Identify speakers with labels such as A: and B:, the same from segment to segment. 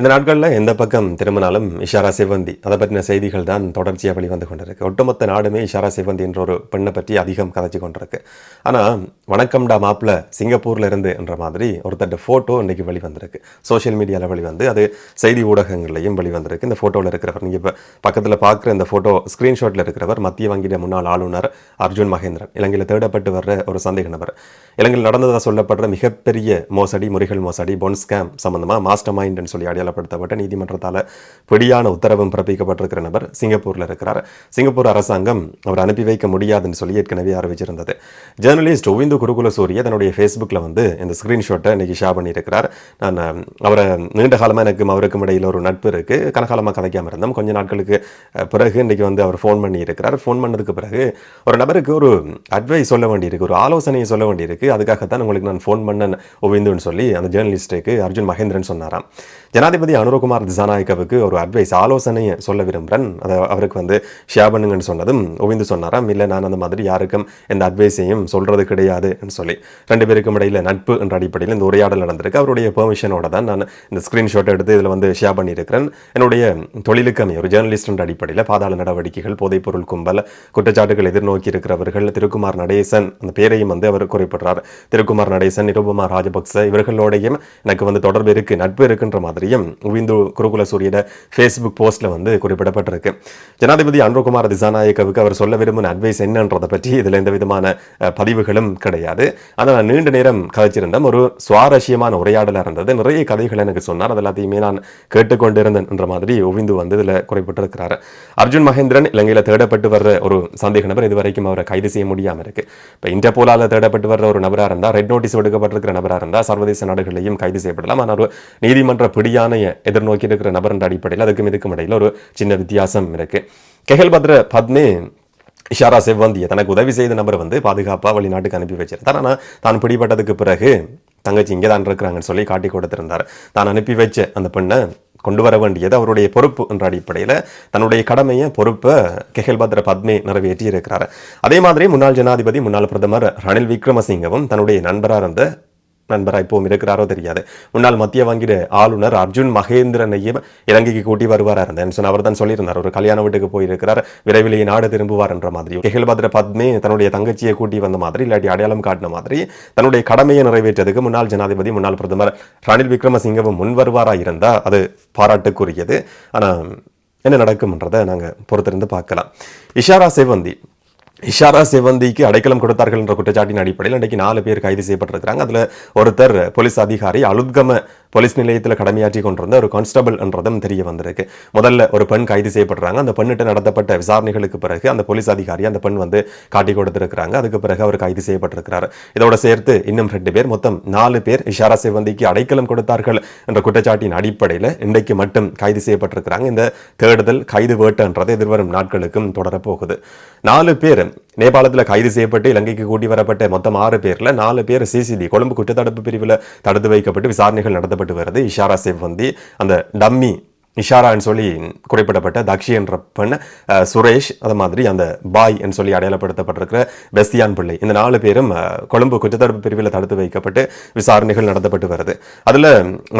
A: இந்த நாட்களில் எந்த பக்கம் திரும்பினாலும் இஷாரா சிவந்தி? அதை பற்றின செய்திகள் தான் தொடர்ச்சியாக வெளிவந்து கொண்டிருக்கு. ஒட்டுமொத்த நாடுமே இஷாரா சிவந்தி என்ற ஒரு பெண்ணை பற்றி அதிகம் கதைச்சு கொண்டிருக்கு. ஆனால் வணக்கம்டா மாப்பிள்ள சிங்கப்பூர்ல இருந்து என்ற மாதிரி ஒருத்தர் ஃபோட்டோ இன்றைக்கி வெளிவந்திருக்கு. சோஷியல் மீடியாவில் வெளிவந்து அது செய்தி ஊடகங்கள்லையும் வெளிவந்திருக்கு. இந்த ஃபோட்டோவில் இருக்கிறவர் நீங்கள் இப்போ பக்கத்தில் பார்க்குற இந்த ஃபோட்டோ ஸ்க்ரீன்ஷாட்டில் இருக்கிறவர் மத்திய வங்கியிட முன்னாள் ஆளுநர் அர்ஜுன் மகேந்திரன். இலங்கையில் தேடப்பட்டு வர்ற ஒரு சந்தேக நபர். இலங்கையில் நடந்ததாக சொல்லப்படுற மிகப்பெரிய மோசடி முறைகள் மோசடி பொன் ஸ்கேம் சம்மந்தமாக மாஸ்டர் மைண்ட்னு சொல்லி அடையாளம் அடையாளப்படுத்தப்பட்ட நீதிமன்றத்தால் பிடியான உத்தரவும் பிறப்பிக்கப்பட்டிருக்கிற நபர் சிங்கப்பூரில் இருக்கிறார். சிங்கப்பூர் அரசாங்கம் அவர் அனுப்பி வைக்க முடியாதுன்னு சொல்லி ஏற்கனவே அறிவிச்சிருந்தது. ஜேர்னலிஸ்ட் ஒவிந்து குருகுல சூரிய தன்னுடைய ஃபேஸ்புக்கில் வந்து இந்த ஸ்க்ரீன்ஷாட்டை இன்றைக்கி ஷேர் பண்ணியிருக்கிறார். நான் அவரை நீண்ட காலமாக எனக்கும் அவருக்கும் இடையில் ஒரு நட்பு இருக்குது கனகாலமாக கதைக்காம இருந்தோம். கொஞ்சம் நாட்களுக்கு பிறகு இன்றைக்கி வந்து அவர் ஃபோன் பண்ணி இருக்கிறார் ஃபோன் பண்ணதுக்கு பிறகு ஒரு நபருக்கு ஒரு அட்வைஸ் சொல்ல வேண்டியிருக்கு. ஒரு ஆலோசனையை சொல்ல வேண்டியிருக்கு. அதுக்காகத்தான் உங்களுக்கு நான் ஃபோன் பண்ணேன் ஒவிந்துன்னு சொல்லி அந்த ஜேர்னலிஸ்ட்டுக்கு அர்ஜுன் மகேந்திரன் சொன்னாராம். ஜனா ஜனாதிபதி அனுரகுமார் திசாநாயக்கவுக்கு ஒரு அட்வைஸ் ஆலோசனையை சொல்ல விரும்புகிறேன் அதை அவருக்கு வந்து ஷேர் பண்ணுங்கன்னு சொன்னதும் ஒவிந்து சொன்னாராம் இல்லை நான் அந்த மாதிரி யாருக்கும் எந்த அட்வைஸையும் சொல்கிறது கிடையாதுன்னு சொல்லி. ரெண்டு பேருக்கும் இடையில நட்பு என்ற அடிப்படையில் இந்த உரையாடல் நடந்திருக்கு. அவருடைய பெர்மிஷனோட தான் நான் இந்த ஸ்க்ரீன்ஷாட் எடுத்து இதில் வந்து ஷேர் பண்ணியிருக்கிறேன். என்னுடைய தொழிலுக்கு அமைய ஒரு ஜேர்னலிஸ்ட் என்ற அடிப்படையில் பாதாள நடவடிக்கைகள் போதைப்பொருள் கும்பல் குற்றச்சாட்டுகள் எதிர்நோக்கி இருக்கிறவர்கள் திருக்குமார் நடேசன் அந்த பேரையும் வந்து அவர் குறிப்பிடுறார். திருக்குமார் நடேசன் நிருபமா ராஜபக்ச இவர்களோடையும் எனக்கு வந்து தொடர்பு இருக்குது நட்பு இருக்குன்ற மாதிரியும் உவிந்து குருகுல சூரியட ஃபேஸ்புக் போஸ்ட்ல வந்து குறிப்பிடப்பட்டிருக்கு. ஜனாதிபதி அன்ருகுமார் திசாநாயக்கவுக்கு அவர் சொல்ல விரும்பின அட்வைஸ் என்னன்றதை பற்றி இதில் எந்த விதமான பதிவுகளும் கிடையாது. ஆனால் நான் நீண்ட நேரம் கதைச்சிருந்தேன் ஒரு சுவாரஸ்யமான உரையாடலாக இருந்தது. நிறைய கதைகள் எனக்கு சொன்னார். அது எல்லாத்தையுமே நான் கேட்டுக்கொண்டிருந்தேன் என்ற மாதிரி ஒவிந்து வந்து இதில் குறிப்பிட்டிருக்கிறார். அர்ஜுன் மகேந்திரன் இலங்கையில் தேடப்பட்டு வர்ற ஒரு சந்தேக நபர். இதுவரைக்கும் அவரை கைது செய்ய முடியாமல் இருக்கு. இப்போ இன்டர்போலால் தேடப்பட்டு வர்ற ஒரு நபராக இருந்தால் ரெட் நோட்டீஸ் எடுக்கப்பட்டிருக்கிற நபராக இருந்தால் சர்வதேச நாடுகளையும் கைது செய்யப்படலாம். ஆனால் ஒரு நீதிமன்ற பிடியான பிடியானையை எதிர்நோக்கி இருக்கிற நபர் என்ற அடிப்படையில் அதுக்கும் இதுக்கும் இடையில் ஒரு சின்ன வித்தியாசம் இருக்கு. கெஹல் பத்ர இஷாரா செவ்வந்திய தனக்கு உதவி செய்த நபர் வந்து பாதுகாப்பாக வெளிநாட்டுக்கு அனுப்பி வச்சிருந்தார். ஆனால் தான் பிடிபட்டதுக்கு பிறகு தங்கச்சி இங்கே தான் இருக்கிறாங்கன்னு சொல்லி காட்டி கொடுத்திருந்தார். தான் அனுப்பி வச்ச அந்த பெண்ணை கொண்டு வர வேண்டியது அவருடைய பொறுப்பு என்ற அடிப்படையில் தன்னுடைய கடமையை பொறுப்பை கெஹல் பத்ர பத்மே நிறைவேற்றி இருக்கிறார் அதே மாதிரி முன்னாள் ஜனாதிபதி முன்னாள் பிரதமர் ரணில் விக்ரமசிங்கவும் தன்னுடைய நண்பராக இருந்த நண்பராக இப்போவும் இருக்கிறாரோ தெரியாது. முன்னாள் மத்திய வங்கிட ஆளுநர் அர்ஜுன் மகேந்திரனையும் இலங்கைக்கு கூட்டி வருவாரா இருந்தேன். அவர் தான் சொல்லியிருந்தார். ஒரு கல்யாண வீட்டுக்கு போயிருக்கிறார். விரைவிலேயே நாடு திரும்புவார் என்ற மாதிரி. கெஹில்பத்ர பத்மி தன்னுடைய தங்கச்சியை கூட்டி வந்த மாதிரி இல்லாட்டி அடையாளம் காட்டின மாதிரி தன்னுடைய கடமையை நிறைவேற்றதுக்கு முன்னாள் ஜனாதிபதி முன்னாள் பிரதமர் ரணில் விக்ரமசிங்கவும் முன் வருவாரா இருந்தா அது பாராட்டுக்குரியது. ஆனா என்ன நடக்கும்ன்றதை நாங்க பொறுத்திருந்து பார்க்கலாம். இஷாரா செவந்தி இஷாரா செவந்திக்கு அடைக்கலம் கொடுத்தார்கள் என்ற குற்றச்சாட்டின் அடிப்படையில் இன்றைக்கு நாலு பேர் கைது செய்யப்பட்டிருக்கிறாங்க. அதில் ஒருத்தர் போலீஸ் அதிகாரி அலுத்கம போலீஸ் நிலையத்தில் கடமையாற்றி கொண்டிருந்த ஒரு கான்ஸ்டபிள் என்றதும் தெரிய வந்திருக்கு. முதல்ல ஒரு பெண் கைது செய்யப்படுறாங்க. அந்த பெண்ணிட்ட நடத்தப்பட்ட விசாரணைகளுக்கு பிறகு அந்த போலீஸ் அதிகாரி அந்த பெண் வந்து காட்டி கொடுத்திருக்கிறாங்க. அதுக்கு பிறகு அவர் கைது செய்யப்பட்டிருக்கிறார். இதோட சேர்த்து இன்னும் ரெண்டு பேர் மொத்தம் நாலு பேர் இஷாரா சிவந்திக்கு அடைக்கலம் கொடுத்தார்கள் என்ற குற்றச்சாட்டின் அடிப்படையில் இன்றைக்கு மட்டும் கைது செய்யப்பட்டிருக்கிறாங்க. இந்த தேடுதல் கைது வேட்டுன்றது எதிர்வரும் நாட்களுக்கும் தொடரப்போகுது. நாலு பேர் நேபாளத்தில் கைது செய்யப்பட்டு இலங்கைக்கு கூட்டி வரப்பட்ட மொத்தம் ஆறு பேரில் நாலு பேர் சிசிடி கொழும்பு குற்றத்தடுப்பு பிரிவில் தடுத்து வைக்கப்பட்டு விசாரணைகள் நடத்தப்பட்டு வருது. இஷாரா செவ்வந்தி அந்த டம்மி இஷாரான்னு சொல்லி குறிப்பிடப்பட்ட தக்ஷி என்ற பெண் சுரேஷ் அது மாதிரி அந்த பாய் என்று சொல்லி அடையாளப்படுத்தப்பட்டிருக்கிற பெஸ்தியான் பிள்ளை. இந்த நாலு பேரும் கொழும்பு குற்றத்தடுப்பு பிரிவில் தடுத்து வைக்கப்பட்டு விசாரணைகள் நடத்தப்பட்டு வருது. அதில்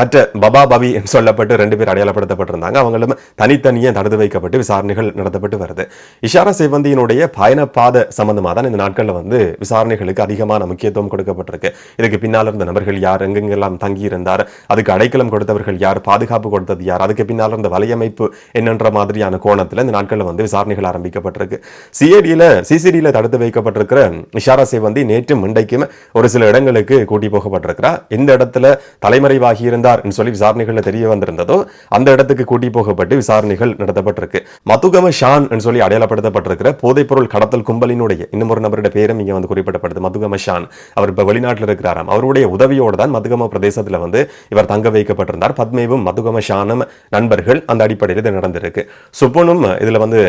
A: மற்ற பபா பபி என்று சொல்லப்பட்டு ரெண்டு பேர் அடையாளப்படுத்தப்பட்டிருந்தாங்க. அவங்களும் தனித்தனியே தடுத்து வைக்கப்பட்டு விசாரணைகள் நடத்தப்பட்டு வருது. இஷாரா சிவந்தியினுடைய பயணப்பாத சம்பந்தமாக தான் இந்த நாட்களில் வந்து விசாரணைகளுக்கு அதிகமான முக்கியத்துவம் கொடுக்கப்பட்டிருக்கு. இதுக்கு பின்னால் இருந்த நபர்கள் யார்? எங்கெங்கெல்லாம் தங்கியிருந்தார்? அதுக்கு அடைக்கலம் கொடுத்தவர்கள் யார்? பாதுகாப்பு கொடுத்தது யார்? அதுக்கு பின்னால் பின்னால் இருந்த வலையமைப்பு என்னன்ற மாதிரியான கோணத்தில் இந்த நாட்களில் வந்து விசாரணைகள் ஆரம்பிக்கப்பட்டிருக்கு. சிஐடியில் சிசிடியில் தடுத்து வைக்கப்பட்டிருக்கிற இஷாரா செவந்தி நேற்று இன்றைக்கும் ஒரு சில இடங்களுக்கு கூட்டி போகப்பட்டிருக்கிறார் எந்த இடத்துல தலைமறைவாகி இருந்தார் சொல்லி விசாரணைகளில் தெரிய வந்திருந்ததோ அந்த இடத்துக்கு கூட்டி போகப்பட்டு விசாரணைகள் நடத்தப்பட்டிருக்கு. மதுகம ஷான் என்று சொல்லி அடையாளப்படுத்தப்பட்டிருக்கிற போதைப்பொருள் கடத்தல் கும்பலினுடைய இன்னும் ஒரு நபருடைய பேரும் இங்கே வந்து குறிப்பிடப்படுது மதுகம ஷான். அவர் இப்போ வெளிநாட்டில் இருக்கிறாராம். அவருடைய உதவியோடு தான் மதுகம பிரதேசத்தில் வந்து இவர் தங்க வைக்கப்பட்டிருந்தார். பத்மேவும் மதுகம ஷானும் நண்பர்கள் அந்த அடிப்படையில் இது நடந்திருக்கு. சுப்பனும் இதுல வந்து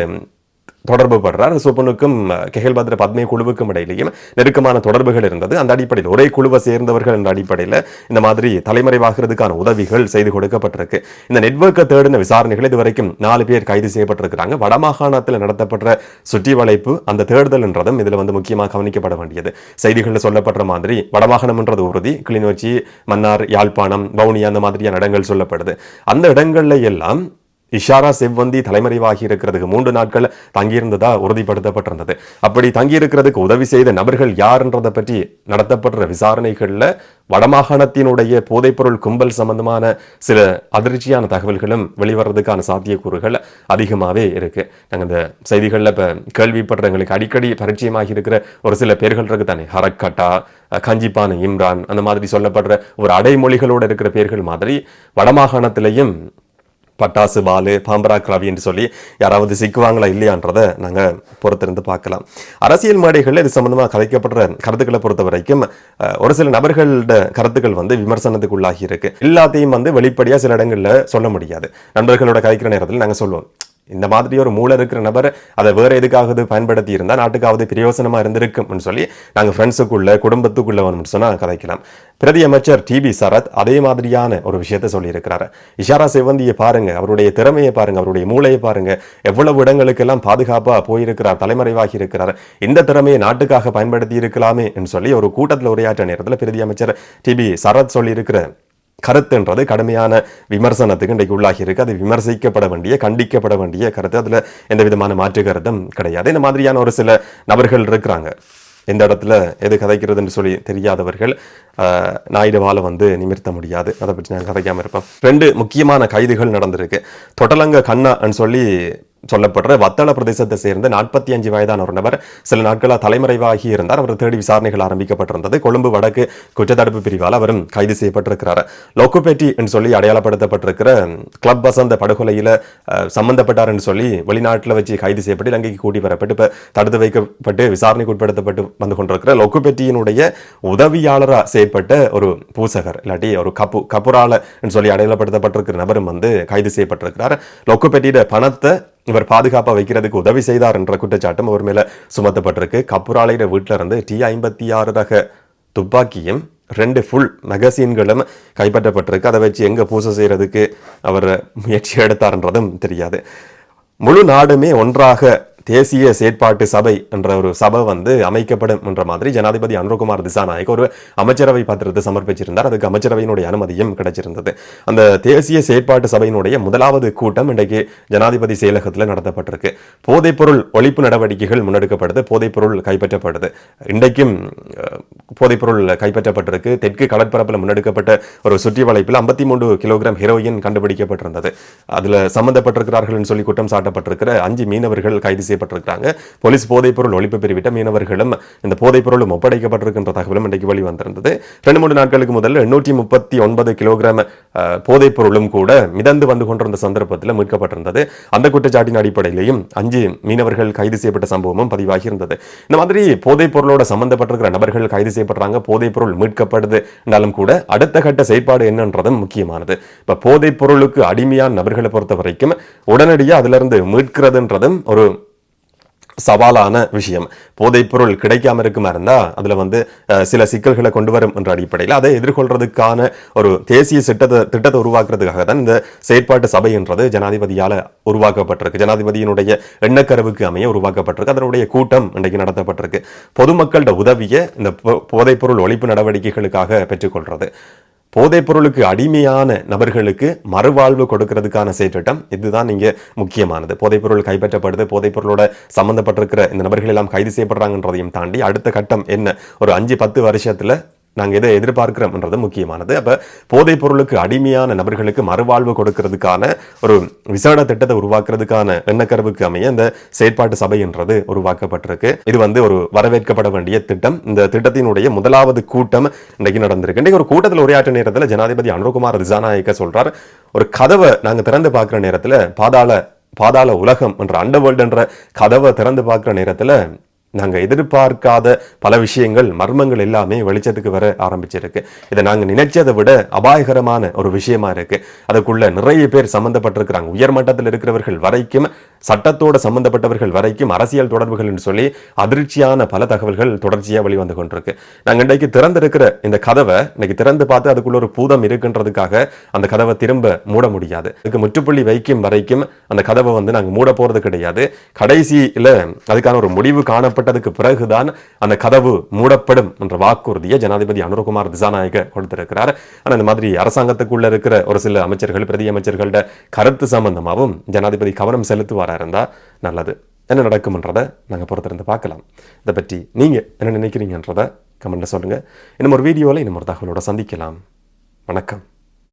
A: தொடர்பு படுறார் சுப்பனுக்கும் கெஹல் பத்ர பத்மே குழுவுக்கும் இடையிலேயும் நெருக்கமான தொடர்புகள் இருந்தது. அந்த அடிப்படையில் ஒரே குழுவை சேர்ந்தவர்கள் என்ற அடிப்படையில் இந்த மாதிரி தலைமறைவாகிறதுக்கான உதவிகள் செய்து கொடுக்கப்பட்டிருக்கு. இந்த நெட்வொர்க்கை தேடின விசாரணைகள் இதுவரைக்கும் நாலு பேர் கைது செய்யப்பட்டிருக்கிறாங்க. வடமாகாணத்தில் நடத்தப்பட்ட சுற்றி வளைப்பு அந்த தேடுதல் என்றதும் வந்து முக்கியமாக கவனிக்கப்பட வேண்டியது. செய்திகளில் சொல்லப்படுற மாதிரி வடமாகாணம் என்றது உறுதி கிளிநொச்சி மன்னார் யாழ்ப்பாணம் வவுனியா அந்த மாதிரியான இடங்கள் சொல்லப்படுது. அந்த இடங்கள்ல எல்லாம் இஷாரா செவ்வந்தி தலைமறைவாகி இருக்கிறதுக்கு மூன்று நாட்கள் தங்கியிருந்ததா உறுதிப்படுத்தப்பட்டிருந்தது. அப்படி தங்கியிருக்கிறதுக்கு உதவி செய்த நபர்கள் யார்ன்றதை பற்றி நடத்தப்படுற விசாரணைகளில் வடமாகாணத்தினுடைய போதைப்பொருள் கும்பல் சம்பந்தமான சில அதிர்ச்சியான தகவல்களும் வெளிவரதுக்கான சாத்தியக்கூறுகள் அதிகமாகவே இருக்கு. நாங்கள் இந்த செய்திகளில் இப்போ கேள்விப்படுற எங்களுக்கு அடிக்கடி பரிச்சயமாக இருக்கிற ஒரு சில பேர்கள் இருக்கு தானே. ஹரக்கட்டா கஞ்சிப்பான இம்ரான் அந்த மாதிரி சொல்லப்படுற ஒரு அடைமொழிகளோடு இருக்கிற பேர்கள் மாதிரி வடமாகாணத்திலையும் பட்டாசு பாலு பாம்பரா ரவி என்று சொல்லி யாராவது சிக்குவாங்களா இல்லையான்றதை நாங்கள் பொறுத்திருந்து பார்க்கலாம். அரசியல் மேடைகளில் இது சம்பந்தமாக கதைக்கப்படுற கருத்துக்களை பொறுத்த வரைக்கும் ஒரு சில நபர்களோட கருத்துக்கள் வந்து விமர்சனத்துக்கு உள்ளாகி இருக்கு. எல்லாத்தையும் வந்து வெளிப்படையாக சில இடங்களில் சொல்ல முடியாது. நண்பர்களோட கதைக்கிற நேரத்தில் நாங்கள் சொல்லுவோம் இந்த மாதிரி ஒரு மூளை இருக்கிற நபர் அதை வேற எதுக்காவது பயன்படுத்தி இருந்தால் நாட்டுக்காவது பிரயோசனமா இருந்திருக்கும்னு சொல்லி நாங்கள் ஃப்ரெண்ட்ஸுக்குள்ள குடும்பத்துக்குள்ள வேணும்னு சொன்னா கதைக்கலாம். பிரதி அமைச்சர் டிபி சரத் அதே மாதிரியான ஒரு விஷயத்த சொல்லியிருக்கிறாரு. இஷாரா செவந்தியை பாருங்க அவருடைய திறமையை பாருங்க அவருடைய மூளையை பாருங்க. எவ்வளவு இடங்களுக்கெல்லாம் பாதுகாப்பா போயிருக்கிறார் தலைமறைவாகி இருக்கிறார். இந்த திறமையை நாட்டுக்காக பயன்படுத்தி இருக்கலாமே என்று சொல்லி ஒரு கூட்டத்தில் உரையாற்ற நேரத்தில் பிரதி அமைச்சர் டிபி சரத் சொல்லியிருக்கிற கருத்துன்றது கடுமையான விமர்சனத்துக்கு இன்றைக்கு உள்ளாகி இருக்குது அது விமர்சிக்கப்பட வேண்டிய கண்டிக்கப்பட வேண்டிய கருத்து. அதில் எந்த விதமான மாற்று கருத்தும் கிடையாது. இந்த மாதிரியான ஒரு சில நபர்கள் இருக்கிறாங்க. எந்த இடத்துல எது கதைக்கிறதுன்னு சொல்லி தெரியாதவர்கள் ஆஹ், நாயுடுவால வந்து நிமிர்த்த முடியாது. அதை பற்றி நான் கதைக்காமல் இருப்பேன். ரெண்டு முக்கியமான கைதுகள் நடந்திருக்கு. தொட்டலங்க கண்ணான்னு சொல்லி சொல்லப்படுற வத்தள பிரதேசத்தை சேர்ந்த நாற்பத்தி அஞ்சு வயதான ஒரு நபர் சில நாட்களாக தலைமறைவாகி இருந்தார். அவர் தேடி விசாரணைகள் ஆரம்பிக்கப்பட்டிருந்தது. கொழும்பு வடக்கு குற்றத்தடுப்பு பிரிவால் அவரும் கைது செய்யப்பட்டிருக்கிறார். லொக்குபேட்டி என்று சொல்லி அடையாளப்படுத்தப்பட்டிருக்கிற கிளப் வசந்த படுகொலையில் சம்பந்தப்பட்டார் என்று சொல்லி வெளிநாட்டில் வச்சு கைது செய்யப்பட்டு இலங்கைக்கு கூட்டி வரப்பட்டு இப்போ தடுத்து வைக்கப்பட்டு விசாரணைக்கு உட்படுத்தப்பட்டு வந்து கொண்டிருக்கிற லொக்குபெட்டியினுடைய உதவியாளராக செயற்பட்ட ஒரு பூசகர் இல்லாட்டி ஒரு கப்பு கபுரால என்று சொல்லி அடையாளப்படுத்தப்பட்டிருக்கிற நபரும் வந்து கைது செய்யப்பட்டிருக்கிறார். லொக்குபெட்டியிட பணத்தை இவர் பாதுகாப்பாக வைக்கிறதுக்கு உதவி செய்தார் என்ற குற்றச்சாட்டும் அவர் மேலே சுமத்தப்பட்டிருக்கு. கப்புராலையிட வீட்டில் இருந்து டி ஐம்பத்தி ஆறு ரக துப்பாக்கியும் ரெண்டு ஃபுல் மெகசீன்களும் கைப்பற்றப்பட்டிருக்கு. அதை வச்சு எங்கே பூசை செய்கிறதுக்கு அவர் முயற்சி எடுத்தார்ன்றதும் தெரியாது. முழு நாடுமே ஒன்றாக தேசிய செயற்பாட்டு சபை என்ற ஒரு சபை வந்து அமைக்கப்படும் என்ற மாதிரி ஜனாதிபதி அனுரகுமார் திசாநாயக் ஒரு அமைச்சரவை பத்திரத்தை சமர்ப்பிச்சிருந்தார். அதுக்கு அமைச்சரவையினுடைய அனுமதியும் கிடைச்சிருந்தது. அந்த தேசிய செயற்பாட்டு சபையினுடைய முதலாவது கூட்டம் இன்றைக்கு ஜனாதிபதி செயலகத்தில் நடத்தப்பட்டிருக்கு. போதைப்பொருள் ஒழிப்பு நடவடிக்கைகள் முன்னெடுக்கப்படுது போதைப்பொருள் கைப்பற்றப்படுது. இன்றைக்கும் போதைப்பொருள் கைப்பற்றப்பட்டிருக்கு. தெற்கு கடற்பரப்பில் முன்னெடுக்கப்பட்ட ஒரு சுற்றி வளைப்பில் ஐம்பத்தி மூன்று கிலோகிராம் ஹெரோயின் கண்டுபிடிக்கப்பட்டிருந்தது. அதில் சம்மந்தப்பட்டிருக்கிறார்கள் சொல்லி குற்றம் சாட்டப்பட்டிருக்கிற அஞ்சு மீனவர்கள் கைது செய்யப்பட்டிருக்கிறாங்க. போலீஸ் போதைப்பொருள் ஒழிப்பு பிரிவிட்ட மீனவர்களும் இந்த போதைப்பொருளும் ஒப்படைக்கப்பட்டிருக்கின்ற தகவலும் இன்றைக்கு வெளிவந்திருந்தது. ரெண்டு மூன்று நாட்களுக்கு முதல்ல எண்ணூற்றி முப்பத்தி ஒன்பது கிலோகிராம் போதைப்பொருளும் கூட மிதந்து வந்து கொண்டிருந்த சந்தர்ப்பத்தில் மீட்கப்பட்டிருந்தது. அந்த குற்றச்சாட்டின் அடிப்படையிலையும் அஞ்சு மீனவர்கள் கைது செய்யப்பட்ட சம்பவமும் பதிவாகி இருந்தது இந்த மாதிரி போதைப் பொருளோட சம்பந்தப்பட்டிருக்கிற நபர்கள் கைது செய்யப்படுறாங்க போதைப் பொருள் மீட்கப்படுது என்றாலும் கூட அடுத்த கட்ட செயற்பாடு என்னன்றதும் முக்கியமானது. இப்போ போதைப் பொருளுக்கு அடிமையான நபர்களை பொறுத்த வரைக்கும் உடனடியாக அதிலிருந்து மீட்கிறதுன்றதும் ஒரு சவாலான விஷயம். போதைப்பொருள் கிடைக்காம இருக்குமா இருந்தா அதுல வந்து சில சிக்கல்களை கொண்டு வரும் என்ற அடிப்படையில் அதை எதிர்கொள்றதுக்கான ஒரு தேசிய திட்டத்தை திட்டத்தை உருவாக்குறதுக்காக தான் இந்த செயற்பாட்டு சபை என்றது ஜனாதிபதியால் உருவாக்கப்பட்டிருக்கு. ஜனாதிபதியினுடைய எண்ணக்கருவுக்கு அமைய உருவாக்கப்பட்டிருக்கு. அதனுடைய கூட்டம் இன்றைக்கு நடத்தப்பட்டிருக்கு. பொதுமக்களோட உதவியை இந்த போதைப்பொருள் ஒழிப்பு நடவடிக்கைகளுக்காக பெற்றுக்கொள்றது. போதைப் பொருளுக்கு அடிமையான நபர்களுக்கு மறுவாழ்வு கொடுக்கறதுக்கான செயற்றிட்டம் இதுதான் இங்கே முக்கியமானது. போதைப் பொருள் கைப்பற்றப்படுது. போதைப் பொருளோட இந்த நபர்கள் எல்லாம் கைது செய்யப்படுறாங்கன்றதையும் தாண்டி அடுத்த கட்டம் என்ன? ஒரு அஞ்சு பத்து வருஷத்தில் நாங்கள் எதை எதிர்பார்க்கிறோம்ன்றது முக்கியமானது. அப்போ போதைப் பொருளுக்கு அடிமையான நபர்களுக்கு மறுவாழ்வு கொடுக்கறதுக்கான ஒரு விசேட திட்டத்தை உருவாக்குறதுக்கான எண்ணக்கருவுக்கு அமைய இந்த செயற்பாட்டு சபைன்றது உருவாக்கப்பட்டிருக்கு. இது வந்து ஒரு வரவேற்கப்பட வேண்டிய திட்டம். இந்த திட்டத்தினுடைய முதலாவது கூட்டம் இன்றைக்கு நடந்திருக்கு. இன்றைக்கு ஒரு கூட்டத்தில் உரையாற்ற நேரத்தில் ஜனாதிபதி அனுகுமார் ரிசாநாயக்க சொல்றார் ஒரு கதவை நாங்கள் திறந்து பார்க்குற நேரத்தில் பாதாள பாதாள உலகம் என்ற அண்டர் என்ற கதவை திறந்து பார்க்குற நேரத்தில் நாங்கள் எதிர்பார்க்காத பல விஷயங்கள் மர்மங்கள் எல்லாமே வெளிச்சத்துக்கு வர ஆரம்பிச்சிருக்கு. இதை நாங்கள் நினைச்சதை விட அபாயகரமான ஒரு விஷயமா இருக்கு. அதுக்குள்ள நிறைய பேர் சம்மந்தப்பட்டிருக்கிறாங்க உயர்மட்டத்தில் இருக்கிறவர்கள் வரைக்கும் சட்டத்தோட சம்பந்தப்பட்டவர்கள் வரைக்கும் அரசியல் தொடர்புகள் என்று சொல்லி அதிர்ச்சியான பல தகவல்கள் தொடர்ச்சியாக வெளிவந்து கொண்டிருக்கு. நாங்கள் இன்றைக்கு திறந்திருக்கிற இந்த கதவை இன்னைக்கு திறந்து பார்த்து அதுக்குள்ள ஒரு பூதம் இருக்குன்றதுக்காக அந்த கதவை திரும்ப மூட முடியாது. அதுக்கு முற்றுப்புள்ளி வைக்கும் வரைக்கும் அந்த கதவை வந்து நாங்கள் மூட போறது கிடையாது. கடைசியில அதுக்கான ஒரு முடிவு காணப்பட்டதுக்கு பிறகுதான் அந்த கதவு மூடப்படும் என்ற வாக்குறுதியை ஜனாதிபதி அனுரகுமார் திசாநாயக கொடுத்திருக்கிறார். ஆனால் இந்த மாதிரி அரசாங்கத்துக்குள்ள இருக்கிற ஒரு சில அமைச்சர்கள் பிரதி அமைச்சர்களோட கருத்து சம்பந்தமாகவும் ஜனாதிபதி கவனம் செலுத்துவாரா இருந்தால் நல்லது. என்ன நடக்கும்ன்றதை நாங்கள் பொறுத்திருந்து பார்க்கலாம். இதை பற்றி நீங்கள் என்ன நினைக்கிறீங்கன்றதை கமெண்ட்டில் சொல்லுங்கள் இன்னும் ஒரு வீடியோவில் இன்னும் ஒரு தகவலோட சந்திக்கலாம். வணக்கம்.